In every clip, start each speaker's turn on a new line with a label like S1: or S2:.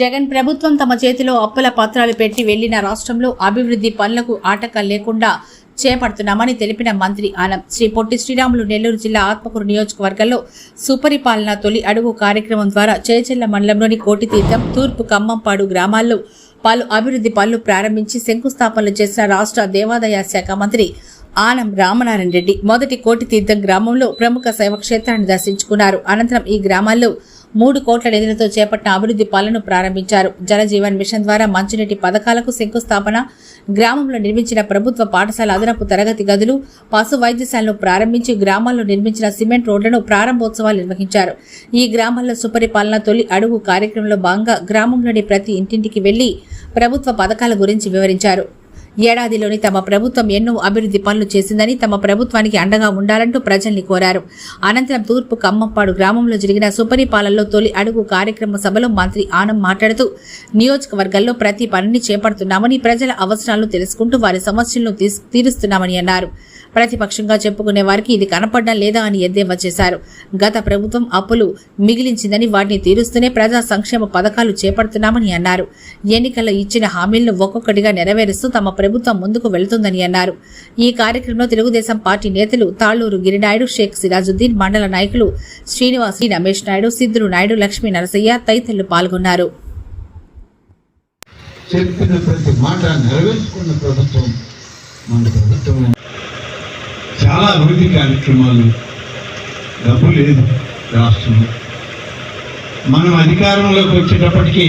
S1: జగన్ ప్రభుత్వం తమ చేతిలో అప్పుల పత్రాలు పెట్టి వెళ్ళిన రాష్ట్రంలో అభివృద్ధి పనులకు ఆటంకం లేకుండా చేపడుతున్నామని తెలిపిన మంత్రి ఆనం. శ్రీ పొట్టి శ్రీరాములు నెల్లూరు జిల్లా ఆత్మకూరు నియోజకవర్గంలో సుపరిపాలన తొలి అడుగు కార్యక్రమం ద్వారా చేచెల్ల మండలంలోని కోటితీర్థం తూర్పు ఖమ్మంపాడు గ్రామాల్లో పలు అభివృద్ధి పనులు ప్రారంభించి శంకుస్థాపనలు చేసిన రాష్ట్ర దేవాదాయ శాఖ మంత్రి ఆనం రామనారాయణ రెడ్డి మొదటి కోటితీర్థం గ్రామంలో ప్రముఖ శైవ క్షేత్రాన్ని దర్శించుకున్నారు. అనంతరం ఈ గ్రామాల్లో మూడు కోట్ల నిధులతో చేపట్టిన అభివృద్ధి పనులను ప్రారంభించారు. జలజీవన్ మిషన్ ద్వారా మంచినీటి పథకాలకు శంకుస్థాపన గ్రామంలో నిర్మించిన ప్రభుత్వ పాఠశాల అదనపు తరగతి గదులు పశు వైద్యశాలను ప్రారంభించి గ్రామాల్లో నిర్మించిన సిమెంట్ రోడ్లను ప్రారంభోత్సవాలు నిర్వహించారు. ఈ గ్రామాల్లో సుపరిపాలన తొలి అడుగు కార్యక్రమంలో భాగంగా గ్రామంలోని ప్రతి ఇంటింటికి వెళ్ళి ప్రభుత్వ పథకాల గురించి వివరించారు. ఏడాదిలోని తమ ప్రభుత్వం ఎన్నో అభివృద్ధి పనులు చేసిందని తమ ప్రభుత్వానికి అండగా ఉండాలంటూ ప్రజల్ని కోరారు. అనంతరం తూర్పు కమ్మంపాడు గ్రామంలో జరిగిన సుపరిపాలనలో తొలి అడుగు కార్యక్రమ సభలో మంత్రి ఆనం మాట్లాడుతూ నియోజకవర్గాల్లో ప్రతి పనిని చేపడుతున్నామని ప్రజల అవసరాలను తెలుసుకుంటూ వారి సమస్యలను తీస్- తీరుస్తున్నామని అన్నారు. ప్రతిపక్షంగా చెప్పుకునే వారికి ఇది కనపడడం లేదా అని ఎద్దేవా చేశారు. గత ప్రభుత్వం అప్పులు మిగిలించిందని వాటిని తీరుస్తూనే ప్రజా సంక్షేమ పథకాలు చేపడుతున్నామని అన్నారు. ఎన్నికల్లో ఇచ్చిన హామీలను ఒక్కొక్కటిగా నెరవేరుస్తూ తమ ప్రభుత్వం ప్రభుత్వం ముందుకు వెళుతుందని అన్నారు. ఈ కార్యక్రమంలో తెలుగుదేశం పార్టీ నేతలు తాళ్ళూరు గిరినాయుడు షేక్ సిరాజుద్దీన్ మండల నాయకులు శ్రీనివాస్ రమేష్ నాయుడు సిద్ధులు నాయుడు లక్ష్మీ నరసయ్య తదితరులు పాల్గొన్నారు.
S2: చెప్పిన ప్రతి మాట నెరవేర్చుకున్న ప్రభుత్వం మన ప్రభుత్వం. చాలా అభివృద్ధి కార్యక్రమాలు. డబ్బు లేదు రాష్ట్రంలో. మనం అధికారంలోకి వచ్చేటప్పటికీ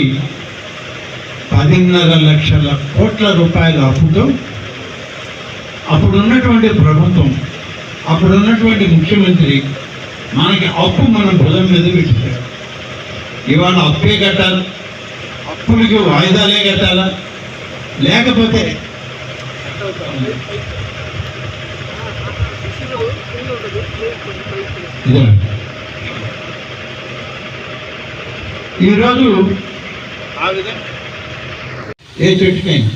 S2: పదిన్నర లక్షల కోట్ల రూపాయల అప్పుతో అప్పుడున్నటువంటి ప్రభుత్వం అప్పుడున్నటువంటి ముఖ్యమంత్రి మనకి అప్పు మన భుజం మీద పెట్టారు ఇవాళ అప్పే కట్టాలి? అప్పులకి వాయిదాలే కట్టాలా? లేకపోతే ఈరోజు ఆ విధంగా ఏ చెట్టుకైనా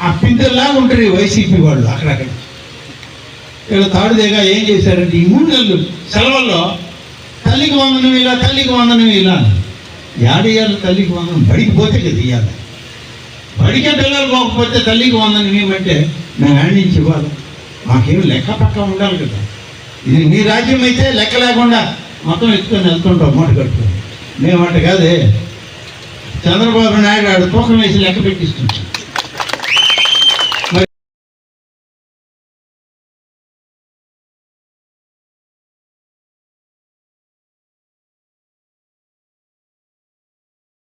S2: ఆ పిద్దలాగా ఉంటారు వైసీపీ వాళ్ళు అక్కడక్కడ. ఇలా తాడుదేగా ఏం చేశారంటే ఈ మూడు నెలలు సెలవుల్లో తల్లికి వందనం ఇలా తల్లికి వందనం ఇలా అని. తల్లికి వందనం బడికి పోతే కదా ఇవ్వాలి బడికే పిల్లలు పోకపోతే తల్లికి వందనం ఏమంటే మేము యాడ్ నుంచి ఇవ్వాలి? మాకేం లెక్క పక్క ఉండాలి కదా. ఇది మీ రాజ్యం అయితే లెక్క లేకుండా మొత్తం ఎత్తుకొని వెళ్తుంటాం మూట కట్టుకొని మేము అట్ట కాదే చంద్రబాబు నాయుడు ఆడు తూకం వేసి లెక్క పెట్టిస్తుంటాడు